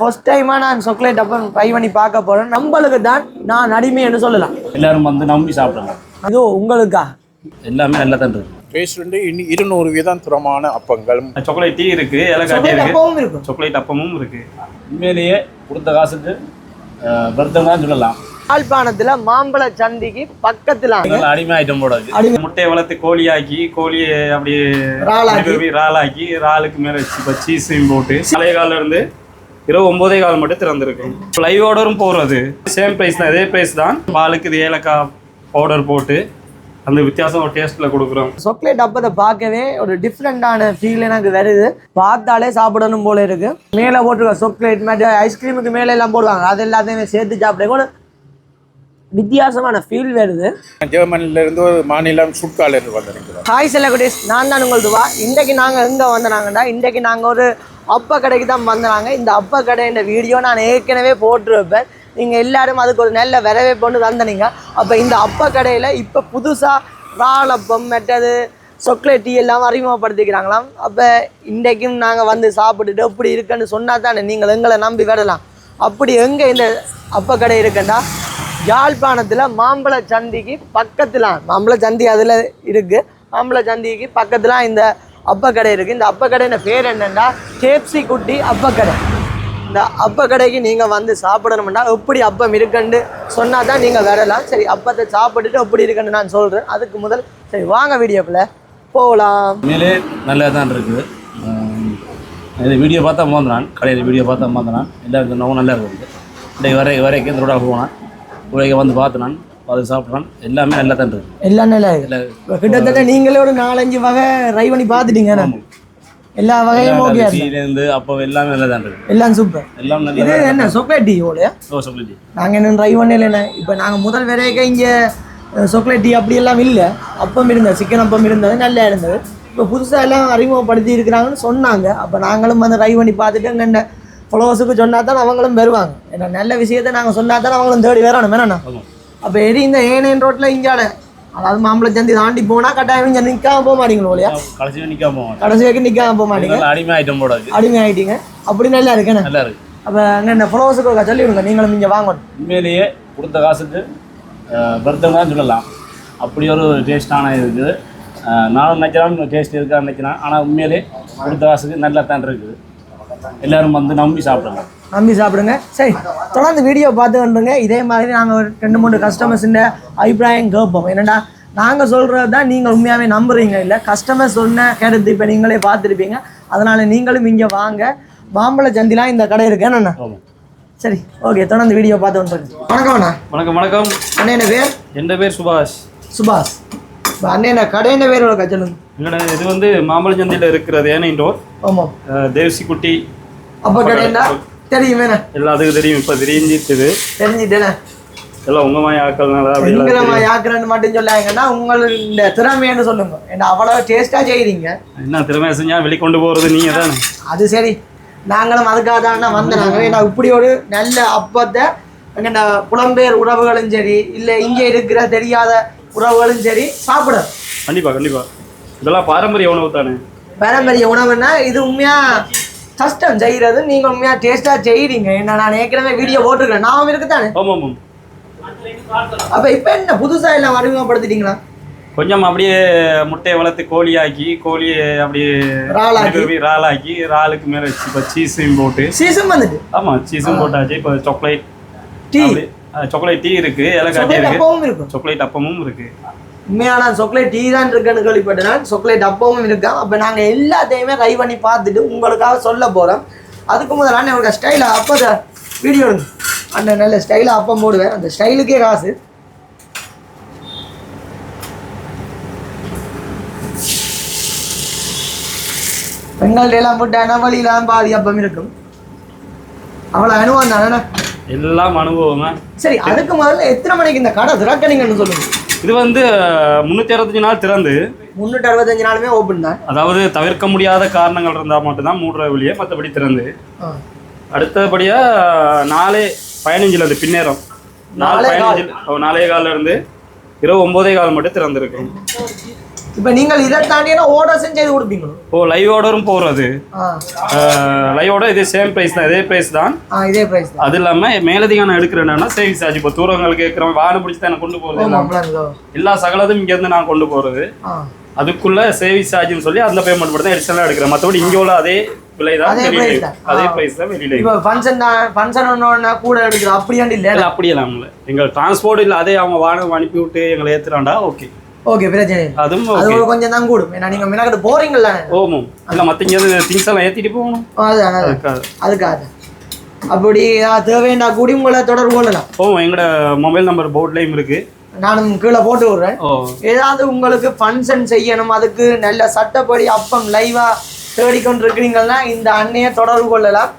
First டைமா நான் chocolate அப்போ ட்ரை பண்ணி பார்க்க போறேன். நம்மளுக்கு தான் நான் அடிமைன்னு சொல்லலாம். எல்லாரும் வந்து நம்பி சாப்பிடுங்க அதோ உங்களுக்கா? எல்லாமே நல்லா தான் இருக்கு பேஸ்ட் இனி இருநூறு வீதம் தரமான அப்பங்கள் சாக்லேட் டீ இருக்கு ஏலக்காய் சாக்லேட் இருக்கு. சாக்லேட் அப்பமும் இருக்கு. உண்மையிலேயே கொடுத்த காசுக்கு வருத்தம் தான் சொல்லலாம். யாழ்ப்பாணத்துல மாம்பழ சந்திக்கு பக்கத்துல. அடிமை ஐட்டம் போட இருக்கு. முட்டையை வளர்த்து கோழியாக்கி கோழியை அப்படியே இறாலாக்கி. நிறுவி, இறாலாக்கி இறாலுக்கு மேல சீஸையும் போட்டு பழைய காலில் இருந்து இரவு ஒன்பதே கால் மட்டும் திறந்திருக்கும். லைவ் ஆர்டரும் போடுறது சேம் ப்ரைஸ் தான் இதே ப்ரைஸ் தான். பாலுக்கு இது ஏலக்காய் பவுடர் போட்டு அந்த வித்தியாசம் ஒரு டேஸ்ட்டில் கொடுக்குறோம். சாக்லேட் அப்பத்தை பார்க்கவே ஒரு டிஃப்ரெண்டான ஃபீல் எனக்கு வருது. பார்த்தாலே சாப்பிடணும் போல இருக்கு. மேலே போட்டிருக்க சாக்லேட் மாதிரி ஐஸ்கிரீமுக்கு மேலே எல்லாம் போடுவாங்க. அது எல்லாத்தையுமே சேர்த்து சாப்பிட கூட வித்தியாசமான ஃபீல் வருது. ஜெர்மனில இருந்து ஒரு மாநிலம் சுட்காலர் வந்திருக்கிறோம். ஹாய் செல்லகுடீஸ் நான் தான் உங்களுக்கு வா இன்றைக்கு நாங்கள் எங்கே வந்தனாங்கடா? இன்றைக்கு நாங்கள் ஒரு அப்ப கடைக்கு தான் வந்தாங்க இந்த அப்ப கடைன்ற வீடியோ நான் ஏற்கனவே போட்டிருப்பேன். நீங்கள் எல்லாரும் அதுக்கு ஒரு நல்ல வரவேற்பு வந்தனீங்க அப்போ இந்த அப்ப கடையில் இப்போ புதுசாக ராளப்பம் மெட்டது சாக்லேட் டீ எல்லாம் அறிமுகப்படுத்திக்கிறாங்களாம். அப்போ இன்றைக்கும் நாங்கள் வந்து சாப்பிட்டுட்டு எப்படி இருக்குன்னு சொன்னால் தானே நீங்கள் எங்களை நம்பி விடலாம் அப்படி எங்கே இந்த அப்பா கடை இருக்குன்னா யாழ்ப்பாணத்தில் மாம்பழ சந்திக்கு பக்கத்தில் மாம்பழ சந்தி அதில் இருக்குது மாம்பழ சந்திக்கு பக்கத்தில் இந்த அப்பக்கடை இருக்குது இந்த அப்பக்கடையின் பேர் என்னென்னா கேப்சி குட்டி அப்பக்கடை இந்த அப்பக்கடைக்கு நீங்கள் வந்து சாப்பிடணும்னா எப்படி அப்பம் இருக்குன்னு சொன்னால் தான் நீங்கள் வரலாம். சரி அப்பத்தை சாப்பிட்டுட்டு எப்படி இருக்குன்னு நான் சொல்கிறேன் அதுக்கு முதல் சரி வாங்க வீடியோக்குள்ள போகலாம் மேலே நல்லா தான் இருக்குது இது வீடியோ பார்த்தா மோந்தினான் கடையில் வீடியோ பார்த்தா மோந்தினான் எல்லாருக்கும் நல்லா இருக்குது. இன்றைக்கு வரை வரைக்கும் இந்த ரோடாக போனான். உலக வந்து பார்த்து நான் பார்த்து சாப்பிட்றான் எல்லாமே நல்லா தான் இருக்குது எல்லாம் நல்லா இருக்கு. கிட்டத்தட்ட நீங்களே ஒரு நாலஞ்சு வகை ட்ரை பண்ணி பார்த்துட்டீங்க என்ன? எல்லா வகையும் ஓகே டீலேருந்து அப்போ எல்லாமே நல்லா தான் இருக்குது எல்லாம் சூப்பர் எல்லாம் இது நல்லா என்ன சாக்லேட் டீ ஓலையா? ஓ சொல்லிட்டு நாங்கள் இன்னும் ட்ரை பண்ணல என்ன இப்போ நாங்கள் முதல் வரைக்கும் இங்கே சாக்லேட் டீ அப்படி எல்லாம் இல்லை. அப்பம் இருந்தது சிக்கன் அப்பம் இருந்தது நல்லா இருந்தது. இப்போ புதுசாக எல்லாம் அறிமுகப்படுத்தி இருக்கிறாங்கன்னு சொன்னாங்க. அப்போ நாங்களும் வந்து ட்ரை பண்ணி பார்த்துட்டு எங்கள் ஃபாலோவர்ஸுக்கு சொன்னா தான் அவங்களும் வருவாங்க. ஏன்னா நல்ல விஷயத்தை நாங்கள் சொன்னா தான் அவங்களும் தேடி வரணும். ஆமாம். அப்போ எரி இந்த ஏனையன் ரோட்டில் இங்கால அதாவது மாம்பழ சந்தி தாண்டி போனால் கட்டாயம் இங்கே நிற்காம போக மாட்டீங்களோ இல்லையா? கடைசி நிற்காம போவான் கடைசி வரைக்கும் நிற்காம போக மாட்டீங்க. அடிமை ஐட்டம் போட இருக்கு. அடிமை ஆகிட்டீங்க அப்படி நல்லா இருக்குண்ணே நல்லா இருக்கு. அப்போ அங்கே என்ன ஃபாலோவர்ஸுக்கு சொல்லி விடுங்க நீங்களும் இங்கே வாங்கணும். உண்மையிலேயே கொடுத்த காசுக்கு வருத்தம் தான் சொல்லலாம். அப்படி ஒரு டேஸ்டான இருக்குது. நானும் நினைச்சாலும் டேஸ்ட் இருக்கான்னு நினைக்கிறேன். ஆனால் உண்மையிலே கொடுத்த காசுக்கு நல்லா தான் இருக்குது. எல்லாரும் வந்து நம்பி சாப்பிடுங்க நம்பி சாப்பிடுங்க. சரி தொடர்ந்து வீடியோ பார்த்து வந்துருங்க இதே மாதிரி நாங்கள் ஒரு ரெண்டு மூணு கஸ்டமர்ஸுன்ற அபிப்பிராயம் கேட்போம். என்னடா நாங்கள் சொல்கிறது தான் நீங்கள் உண்மையாகவே நம்புறீங்க இல்லை? கஸ்டமர் சொன்ன கருத்து இப்போ நீங்களே பார்த்துருப்பீங்க. அதனால் நீங்களும் இங்கே வாங்க. மாம்பழ சந்திலாம் இந்த கடை இருக்கு. என்னண்ணா? சரி ஓகே தொடர்ந்து வீடியோ பார்த்து வந்துருங்க வணக்கம் அண்ணா. வணக்கம் வணக்கம். அண்ணே பேர்? என் பேர்? சுபாஷ். சுபாஷ். அண்ணே கடையின் பேர் ஒரு கச்சலுங்க எங்களோட இது வந்து மாம்பழச்சந்தையில் இருக்கிறது ஏனையின் ரோட் ஆமாம் தேவசி குட்டி அப்போ கடைன்னா தெரியுமேண்ணே எல்லாத்துக்கும் தெரியும். இப்போ தெரிஞ்சிட்டுது தெரிஞ்சுட்டேண்ணே எல்லாம் உங்க மாதிரி ஆக்கள்னால எல்லாம் எங்களை யாக்குறேன்னு மட்டும் சொல்லாங்கன்னா உங்களோட திறமைன்னு சொல்லுங்க. ஏன்னா அவ்வளோ டேஸ்ட்டாக செய்கிறீங்க தெரியும். என்ன திறமையா செஞ்சா வெளிக்கொண்டு போறது நீங்க தானே அது சரி. நாங்களும் அதுக்காக தான் வந்தோம். நாங்கள் ஏன்னா இப்படி ஒரு நல்ல அப்பத்தை எங்கள்ட புலம்பெயர் உறவுகளும் சரி இல்லை இங்கே இருக்கிற தெரியாத உறவுகளும் சரி சாப்பிடும் கண்டிப்பா கண்டிப்பா. இதெல்லாம் பாரம்பரிய உணவு தானே? பாரம்பரிய உணவுன்னா இது உண்மையாக கஷ்டம் செய்கிறது நீங்கள் உண்மையாக டேஸ்ட்டாக செய்கிறீங்க ஏன்னா நான் ஏற்கனவே வீடியோ போட்டிருக்கேன் நான் இருக்கு தானே ஆமாம் அப்போ இப்போ என்ன? புதுசாக எல்லாம் அறிமுகப்படுத்திட்டீங்களா? கொஞ்சம் அப்படியே முட்டையை வளர்த்து கோழியாக்கி கோழியை அப்படியே இறாலாக்கி. நிறுவி, இறாலாக்கி இறாலுக்கு மேல இப்போ சீஸையும் போட்டு. சீசன் வந்துட்டு ஆமா சீஸும் போட்டாச்சு. இப்போ சாக்லேட் டீ சாக்லேட் டீ இருக்கு ஏலக்காய் டீ இருக்கு. சாக்லேட் அப்பமும் இருக்கு. உண்மையான சாக்லேட் டீ தான் இருக்குன்னு கேள்விப்பட்டேன் சாக்லேட் அப்பவும் இருக்கா அப்போ நாங்கள் எல்லாத்தையுமே ட்ரை பண்ணி பார்த்துட்டு உங்களுக்காக சொல்ல போகிறோம் அதுக்கு முதல்ல அண்ணன் ஒரு ஸ்டைலாக அப்போ வீடியோ அண்ணன் நல்ல ஸ்டைலாக அப்பம் போடுவேன். அந்த ஸ்டைலுக்கே காசு. பெண்கள்ட்ட எல்லாம் போட்டு அனவழியெல்லாம் பாதி அப்பம் இருக்கும். அவ்வளோ அனுபவம் தானே? எல்லாம் அனுபவம் சரி அதுக்கு முதல்ல எத்தனை மணிக்கு இந்த கடை திறக்கணிங்கன்னு சொல்லுங்க. இது வந்து முந்நூற்றி அறுபத்தஞ்சு நாள் திறந்து. முந்நூற்றி அறுபத்தஞ்சு நாளுமே ஓப்பன் தான். அதாவது தவிர்க்க முடியாத காரணங்கள் இருந்தால் மட்டும்தான் மூன்றரை வெளியே மற்றபடி திறந்து. ஆ. அடுத்தபடியா நாளே பதினஞ்சுல இருந்து பின்னேரம் நாலு நாலே. பதினஞ்சு நாலே கால்ல இருந்து இரவு ஒன்பதே கால் மட்டும் திறந்திருக்கும். இப்போ நீங்கள் இதை தாண்டினா செஞ்சு செய்து கொடுப்பீங்களோ ஓ லைவ் ஆர்டரும் போகிறது லைவ் ஆர்டர் இதே சேம் ப்ரைஸ் தான் இதே ப்ரைஸ் தான். இதே ப்ரைஸ் அது இல்லாமல் மேலதிகம் நான் எடுக்கிறேன்னா சேவிங்ஸ் ஆச்சு இப்போ தூரங்கள் கேட்குறோம் வாகனம் பிடிச்சி தான் கொண்டு போகிறது எல்லா சகலதும் இங்கேருந்து நான் கொண்டு போகிறது அதுக்குள்ள சேவிங்ஸ் சார்ஜ்னு சொல்லி அந்த பேமெண்ட் மட்டும் தான் எடிஷனலாக எடுக்கிறேன். மற்றபடி இங்கே உள்ள அதே விலை தான் அதே வெளியில. அதே. ப்ரைஸ் தான் வெளியில இப்போ ஃபங்க்ஷன் தான் ஃபங்க்ஷன் ஒன்று கூட எடுக்கிறோம். அப்படியாண்டு இல்லை? அப்படியெல்லாம் இல்லை. எங்கள் டிரான்ஸ்போர்ட் இல்லை அதே அவங்க வாகனம் அனுப்பி விட்டு எங்களை ஏற்றுறாண்டா ஓகே ஓகே பிரச்சனை அதுவும் அது கொஞ்சம் தான் கூடும். ஏன்னா நீங்கள் மினக்கிட்டு போறீங்களா ஓமோ இல்லை மற்ற இங்கேருந்து திங்ஸ் எல்லாம் ஏற்றிட்டு போகணும். அதுதான். அதுக்காக. அப்படி தேவைன்னா கூடி உங்களை தொடர்பு கொள்ளலாம். ஓ எங்களோட மொபைல் நம்பர் போர்ட்லேயும் இருக்குது நானும் கீழே போட்டு விடுறேன். ஏதாவது உங்களுக்கு ஃபங்க்ஷன் செய்யணும் அதுக்கு நல்ல சட்டப்படி அப்பம் லைவா தேடிக்கொண்டு இருக்கிறீங்கன்னா இந்த அண்ணையை தொடர்பு கொள்ளலாம்.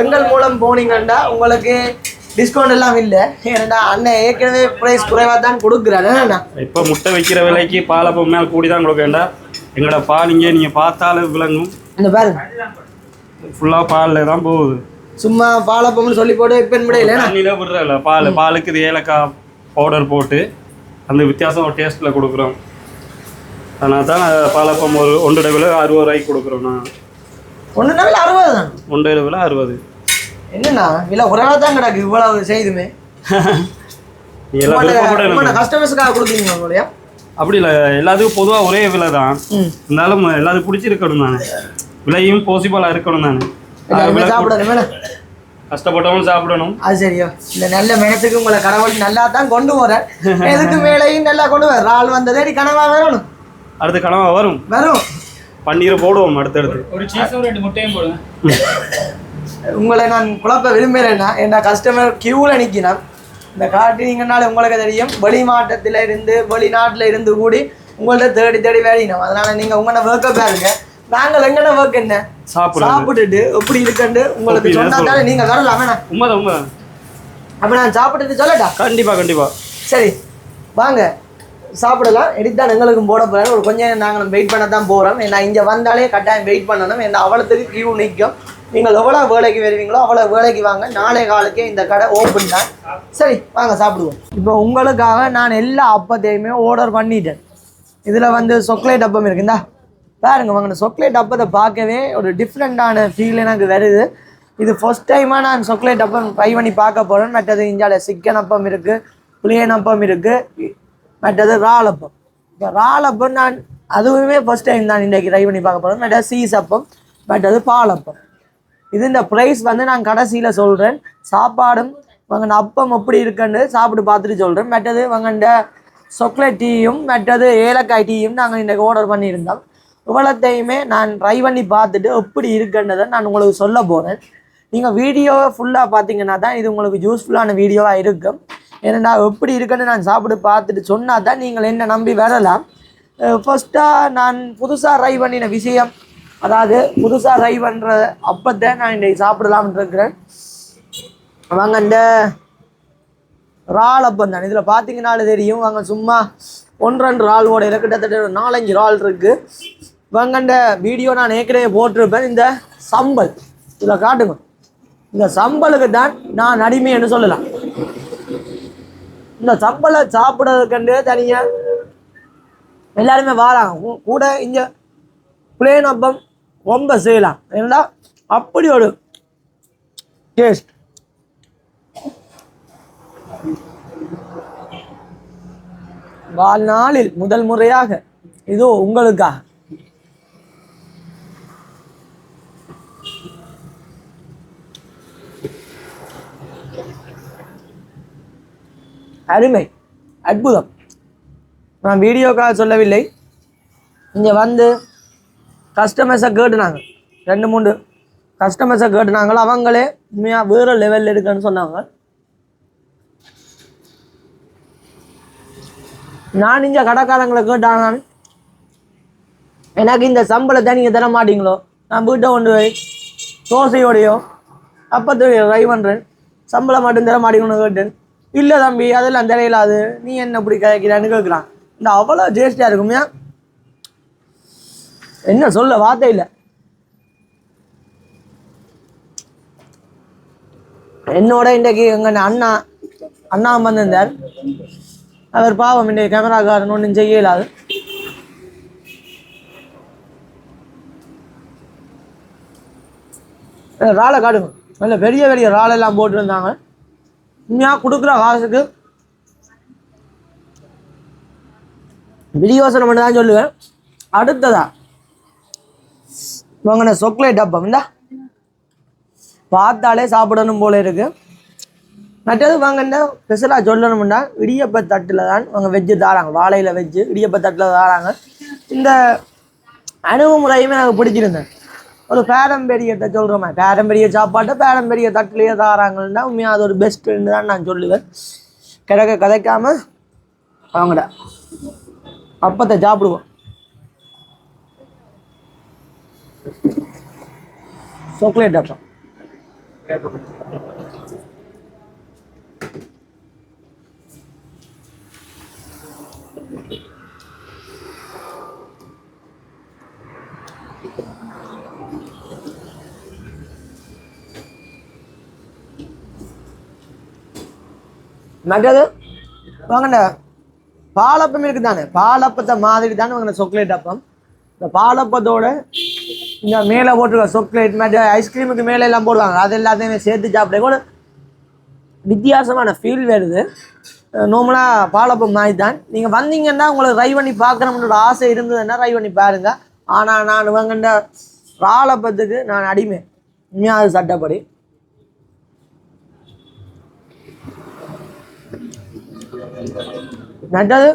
எங்கள் மூலம் போனீங்கன்னா உங்களுக்கு டிஸ்கவுண்ட் எல்லாம் இல்லை. ஏன்னா அண்ணன் ஏற்கனவே ப்ரைஸ் குறைவாக தான் கொடுக்குறாரு இப்போ முட்டை வைக்கிற விலைக்கு பால் அப்போ மேலே கூடி தான் கொடுக்க வேண்டாம் எங்களோட பால் இங்கே நீங்கள் பார்த்தாலும் விளங்கும். இந்த பாருங்க ஃபுல்லாக பாலில் தான் போகுது. சும்மா பாலப்பம்னு சொல்லி போட்டு இப்போ முடியல தண்ணியில் விடுறதில்ல பால். பாலுக்கு இது ஏலக்காய் பவுடர் போட்டு அந்த வித்தியாசம் ஒரு டேஸ்ட்டில் கொடுக்குறோம். அதனால தான் பாலப்பம் ஒரு ஒன்றரை விலை அறுபது ரூபாய்க்கு கொடுக்குறோம் நான். ஒன்றுனா விலை அறுபது தான் ஒன்றரை விலை அறுபது. என்னண்ணா? விலை குறைவாக தான் கிடக்கு இவ்வளவு செய்துமே. கஸ்டமர்ஸுக்காக கொடுக்குறீங்க உங்களையா? அப்படி இல்லை. எல்லாத்துக்கும் பொதுவாக ஒரே விலை தான். இருந்தாலும் எல்லாத்துக்கும் பிடிச்சிருக்கணும் தானே. விலையும் போசிபிளாக இருக்கணும் தானே. எல்லாருமே சாப்பிடணும் வேணாம் கஷ்டப்பட்டவங்க சாப்பிடணும். அது சரியோ. இந்த நல்ல மனசுக்கு உங்களை கடவுள் நல்லா தான் கொண்டு போறேன் எதுக்கு மேலையும் நல்லா கொண்டு வர ஆள் வந்ததேடி கனவா வரணும். அடுத்து கனவா வரும். வரும். பன்னீரை போடுவோம் அடுத்தடுத்து. ஒரு சீஸும் ரெண்டு முட்டையும் போடுங்க. உங்களை நான் குழப்ப விரும்புகிறேன்னா என்ன கஸ்டமர் கியூவில் நிற்கணும் இந்த காட்டுனீங்கனால உங்களுக்கு தெரியும் வெளி மாவட்டத்தில் இருந்து வெளிநாட்டில் இருந்து கூடி உங்கள்ட்ட தேடி தேடி வேடினோம் அதனால நீங்கள் உங்களோட ஒர்க்கை பாருங்க. நாங்கள் எங்கன ஒர்க் என்ன? சாப்பிட்டுட்டு எப்படி இருக்குன்னு உங்களுக்கு எப்படி சொன்னா தானே நீங்கள் வரலாம் வேணாம். உண்மைதான் உண்மைதான். அப்போ நான் சாப்பிட்டுட்டு சொல்லட்டா? கண்டிப்பா கண்டிப்பா. சரி வாங்க. சாப்பிடலாம். எடுத்தான் எங்களுக்கும் போட போகிறேன் ஒரு கொஞ்சம் நேரம் நாங்கள் வெயிட் பண்ண தான் போகிறோம் ஏன்னா இங்கே வந்தாலே கட்டாயம் வெயிட் பண்ணணும். ஏன்னா அவ்வளோத்துக்கு கியூ நிற்கும். நீங்கள் எவ்வளோ வேலைக்கு வருவீங்களோ அவ்வளோ வேலைக்கு வாங்க. நாளை காலுக்கே இந்த கடை ஓப்பன் தான். சரி வாங்க சாப்பிடுவோம். இப்போ உங்களுக்காக நான் எல்லா அப்பத்தையுமே ஆர்டர் பண்ணிட்டேன். இதில் வந்து சொக்லேட் அப்பம் இருக்குந்தா பாருங்க வாங்க சொக்லேட் அப்பத்தை பார்க்கவே ஒரு டிஃப்ரெண்ட்டான ஃபீல் எனக்கு வருது. இது ஃபர்ஸ்ட் டைமாக நான் சொக்லேட் அப்பம் ட்ரை பண்ணி பார்க்க போகிறேன் மற்றது இந்தியாவில் சிக்கன் அப்பம் இருக்குது புளியன் அப்பம் இருக்குது மற்றது ரால் அப்பம். இப்போ ராலப்பம் அப்பம் நான் அதுவுமே ஃபஸ்ட் டைம் தான் இன்றைக்கி ட்ரை பண்ணி பார்க்க போகிறேன் மற்றது சீஸ் அப்பம் மற்றது பால் அப்பம். இது இந்த ப்ரைஸ் வந்து நான் கடைசியில் சொல்கிறேன் சாப்பாடும் வாங்கின அப்பம் எப்படி இருக்குன்னு சாப்பிட்டு பார்த்துட்டு சொல்கிறேன் மற்றது வாங்கண்ட சொக்லேட் டீயும் மற்றது ஏலக்காய் டீயும் நாங்கள் இன்றைக்கி ஆர்டர் பண்ணியிருந்தோம். இவ்வளோத்தையுமே நான் ட்ரை பண்ணி பார்த்துட்டு எப்படி இருக்குன்றதை நான் உங்களுக்கு சொல்ல போகிறேன் நீங்கள் வீடியோவை ஃபுல்லாக பார்த்தீங்கன்னா தான் இது உங்களுக்கு யூஸ்ஃபுல்லான வீடியோவாக இருக்கும். ஏன்னா எப்படி இருக்குன்னு நான் சாப்பிட்டு பார்த்துட்டு சொன்னால் தான் நீங்கள் என்ன நம்பி வரலாம். ஃபர்ஸ்ட்டாக நான் புதுசாக ட்ரை பண்ணின விஷயம் அதாவது புதுசாக ட்ரை பண்ணுற அப்பத்தை நான் இன்றைக்கி சாப்பிடலாம்னு இருக்கிறேன். வாங்க இந்த இறால் அப்பம் தான். இதில் பார்த்தீங்கன்னாலே தெரியும். வாங்க சும்மா ஒன்றன் ரெண்டு இறால் கிட்டத்தட்ட ஒரு நாலஞ்சு இறால் இருக்குது வாங்க இந்த வீடியோ நான் ஏற்கனவே போட்டிருப்பேன். இந்த சம்பல். இதில் காட்டுங்க. இந்த சம்பலுக்கு தான் நான் அடிமைன்னு சொல்லலாம். இந்த சம்பளை சாப்பிட்றதுக்கண்டு தனியாக எல்லாருமே வாராங்க. கூட இங்கே பிளேன் அப்பம் ரொம்ப செய்யலாம். ஏன்னா அப்படி ஒரு டேஸ்ட் வாழ்நாளில் முதல் முறையாக இதோ உங்களுக்காக. அருமை அற்புதம். நான் வீடியோக்காக சொல்லவில்லை. இங்கே வந்து கஸ்டமர்ஸை கேட்டுனாங்க. ரெண்டு மூணு கஸ்டமர்ஸை கேட்டுனாங்களோ? அவங்களே உண்மையாக வேறு லெவலில் இருக்குன்னு சொன்னாங்க. நான் இங்கே கடைக்காரங்களை கேட்டாங்க. எனக்கு இந்த சம்பளத்தை நீங்கள் தர மாட்டீங்களோ? நான் வீட்டை கொண்டு போய் தோசையோடையோ அப்பத்தோடையோ ட்ரை பண்ணுறேன் சம்பளம் மட்டும் தர மாட்டீங்கன்னு கேட்டேன். இல்லை தம்பி அதெல்லாம் தெரியலாது நீ என்ன இப்படி கேட்கிறான்னு கேட்குறான் இந்த அவ்வளோ ஜேஸ்டியாக இருக்குமே என்ன சொல்ல வார்த்தை இல்லை. என்னோட இன்றைக்கு எங்கள் அண்ணா அண்ணா வந்திருந்தார். அவர் பாவம் இன்றைக்கு கேமராக்காரன் ஒன்றும் செய்ய இயலாது. ராலை காடுங்க நல்ல பெரிய பெரிய ராலெல்லாம் போட்டுருந்தாங்க. உண்மையாக கொடுக்குற காசுக்கு. விடியோசனை மட்டும் தான் சொல்லுவேன். அடுத்ததா வாங்கின சொக்லேட் அப்பம் இந்தா. பார்த்தாலே சாப்பிடணும் போல இருக்கு. மற்றது வாங்கின ஸ்பெஷலாக சொல்லணும்னா இடியப்ப தட்டில் தான் அவங்க வெஜ்ஜு தாராங்க. வாழையில் வெஜ்ஜு இடியப்ப தட்டில் தாராங்க. இந்த அணுகுமுறையுமே எனக்கு பிடிச்சிருந்தேன் ஒரு பாரம்பரியத்தை சொல்கிறோமே பாரம்பரிய சாப்பாட்டை பாரம்பரிய தட்டிலேயே தாராங்கன்னா உண்மையாக அது ஒரு பெஸ்ட்டுன்னு தான் நான் சொல்லுவேன். கிடக்க கதைக்காமல் அவங்கட அப்பத்தை சாப்பிடுவோம். சோக்லேட் அப்பம் மற்றது வாங்கண்ண. பாலப்பம் இருக்குது தானே பாலப்பத்தை மாதிரி தானே வாங்கின சோக்லேட் அப்பம் இந்த பாலப்பத்தோட இந்த மேலே போட்டிருக்க சாக்லேட் மாதிரி ஐஸ்கிரீமுக்கு மேலே எல்லாம் போடுவாங்க. அது எல்லாத்தையுமே சேர்த்து சாப்பிட கூட வித்தியாசமான ஃபீல் வருது. நார்மலாக பாலப்பம் மாதிரி தான் நீங்கள் வந்தீங்கன்னா உங்களை ட்ரை பண்ணி பார்க்கணும்னு ஆசை இருந்ததுன்னா ட்ரை பண்ணி பாருங்க. ஆனால் நான் வாங்கின ராலப்பத்துக்கு நான் அடிமை. உண்மையாவது சட்டப்படி. நட்டது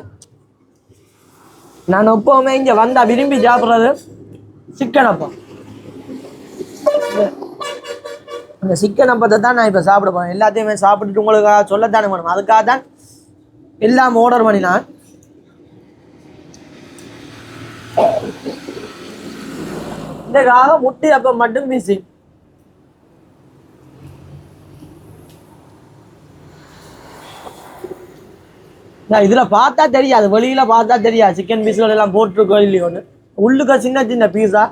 நான் எப்பவுமே இங்க வந்தா விரும்பி சாப்பிட்றது சிக்கனப்பம். இந்த- அந்த சிக்கனப்பத்தை தான் நான் இப்போ சாப்பிட போகிறேன் எல்லாத்தையுமே சாப்பிட்டுட்டு உங்களுக்காக சொல்லத்தானே வேணும். அதுக்காக தான் எல்லாம் ஆர்டர் பண்ணினான். இதுக்காக முட்டி அப்பம் மட்டும் மிஸ்ஸிங் நான் இதில் பார்த்தா தெரியாது. வெளியில் பார்த்தா தெரியாது. சிக்கன் பீஸ்கள் எல்லாம் போட்டிருக்கோம் இல்லையோன்னு. உள்ளுக்க சின்ன சின்ன பீஸா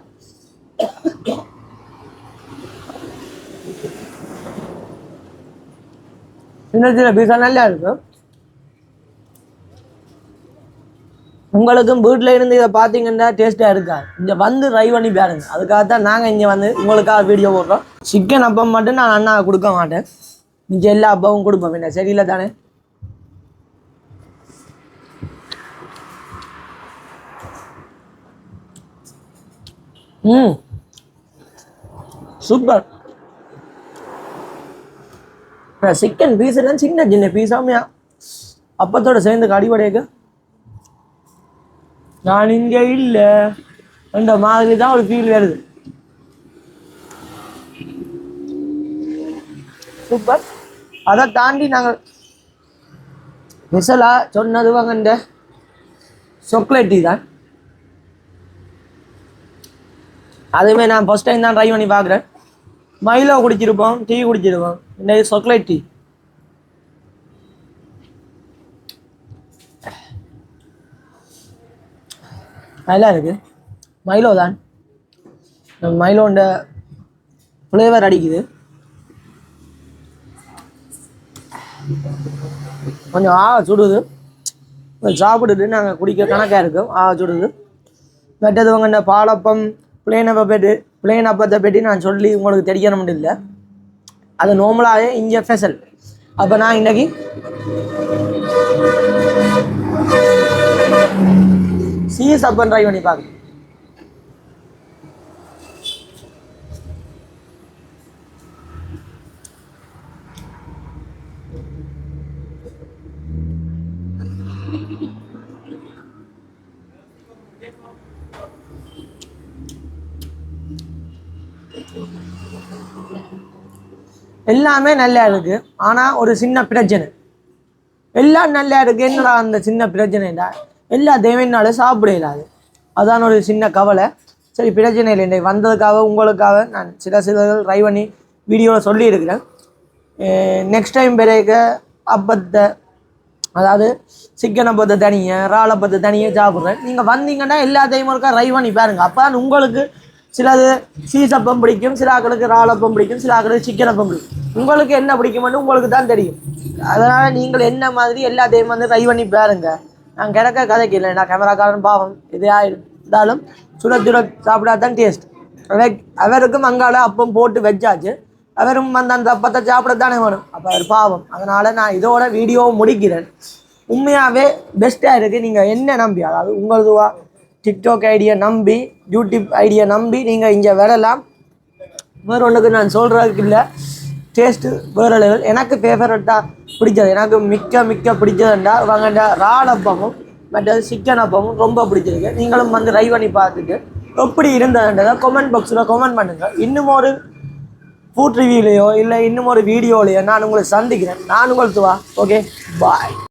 சின்ன சின்ன பீஸா நல்லா இருக்கும் உங்களுக்கும் வீட்டில் இருந்து இதை பார்த்தீங்கன்னா டேஸ்ட்டாக இருக்காது இங்கே வந்து ட்ரை பண்ணி பாருங்க. அதுக்காக தான் நாங்கள் இங்கே வந்து உங்களுக்காக வீடியோ போடுறோம். சிக்கன் அப்பம் மட்டும் நான் அண்ணா கொடுக்க மாட்டேன். மிச்சம் எல்லா அப்பாவும் கொடுப்போம். என்ன சரியில்லை தானே ம். சூப்பர். சிக்கன் பீஸ் எல்லாம் சின்ன சின்ன பீஸாமையா அப்பத்தோட சேர்ந்து கடிவடையக்கு நான் இங்கே இல்லை. அந்த மாதிரி தான் ஒரு ஃபீல் வருது. சூப்பர். அதை தாண்டி நாங்கள் ஸ்பெஷலாக சொன்னது வாங்க இந்த சாக்லேட் டீ தான். அதுவுமே நான் ஃபர்ஸ்ட் டைம் தான் ட்ரை பண்ணி பார்க்குறேன். மயிலோ குடிச்சிருப்போம் டீ குடிச்சிருப்போம். இன்னைக்கு சாக்லேட் டீ நல்லா இருக்கு. மயிலோ தான். மயிலோண்ட ஃப்ளேவர் அடிக்குது. கொஞ்சம் ஆ சுடுது. கொஞ்சம் சாப்பிட்டுட்டு நாங்கள் குடிக்க கணக்காக இருக்கும். ஆ சுடுது. மற்றது உங்க இந்த பாலப்பம் பிளேன் அப்போ பெட்டி பிளேன் அப்பத்தை பெட்டி நான் சொல்லி உங்களுக்கு தெரியணும்னு இல்லை. அது நார்மலாகவே இங்கே ஸ்பெஷல் அப்போ நான் இன்னைக்கு சீஸ் அப்பன் ட்ரை பண்ணி பார்க்குறேன் எல்லாமே நல்லா இருக்கு. ஆனால் ஒரு சின்ன பிரச்சனை. எல்லாம் நல்லா இருக்கு. என்னடா அந்த சின்ன பிரச்சனைடா? எல்லா தேவையினாலும் சாப்பிட இல்லாது அதான் ஒரு சின்ன கவலை. சரி பிரச்சனை இல்லை வந்ததுக்காக உங்களுக்காக நான் சில சிலர்கள் ட்ரை பண்ணி வீடியோவில் சொல்லியிருக்கிறேன். நெக்ஸ்ட் டைம் பிறகு அப்பத்தை அதாவது சிக்கனை அப்பத்தை தனியை இறால் அப்பத்தை தனியாக சாப்பிட்றேன். நீங்கள் வந்தீங்கன்னா எல்லாத்தையும் இருக்கா ட்ரை பண்ணி பாருங்கள் அப்போ உங்களுக்கு சிலது சீசப்பம் பிடிக்கும் சில ஆக்களுக்கு இறால் அப்பம் பிடிக்கும் சில ஆக்களுக்கு சிக்கனப்பம் பிடிக்கும். உங்களுக்கு என்ன பிடிக்கும்னு உங்களுக்கு தான் தெரியும். அதனால் நீங்கள் என்ன மாதிரி எல்லாத்தையும் வந்து ட்ரை பண்ணி பாருங்க. நான் கிடக்க கதைக்கு இல்லை நான் கேமராக்காரன் பாவம். இதே இருந்தாலும் சுட சுட சாப்பிட்டா தான் டேஸ்ட் அவருக்கும் அங்கால அப்பம் போட்டு வச்சாச்சு. அவரும் வந்து அந்த அப்பத்தை சாப்பிடத்தானே வேணும். அப்போ அவர் பாவம். அதனால் நான் இதோட வீடியோவை முடிக்கிறேன். உண்மையாகவே பெஸ்ட்டாக இருக்குது நீங்கள் என்ன நம்பி? அதாவது உங்களதுவா டிக்டாக் ஐடியை நம்பி யூடியூப் ஐடியை நம்பி நீங்கள் இங்கே விடலாம் வேறு ஒன்றுக்கு நான் சொல்கிறதுக்கு இல்லை. டேஸ்ட்டு வேறு லெவல் எனக்கு ஃபேவரட்டாக பிடிச்சது. எனக்கு மிக்க மிக்க பிடிச்சதுண்டா வாங்கண்டா ரால் அப்பமும் மற்றது சிக்கன் அப்பமும் ரொம்ப பிடிச்சிருக்கு. நீங்களும் வந்து ட்ரை பண்ணி பார்த்துட்டு எப்படி இருந்ததுன்றதை கமெண்ட் பாக்ஸில் கமெண்ட் பண்ணுங்கள் இன்னும் ஒரு ஃபுட் ரிவியூலையோ இல்லை இன்னும் ஒரு வீடியோலையோ நான் உங்களை சந்திக்கிறேன். நான் உங்களுக்கு வா ஓகே பாய்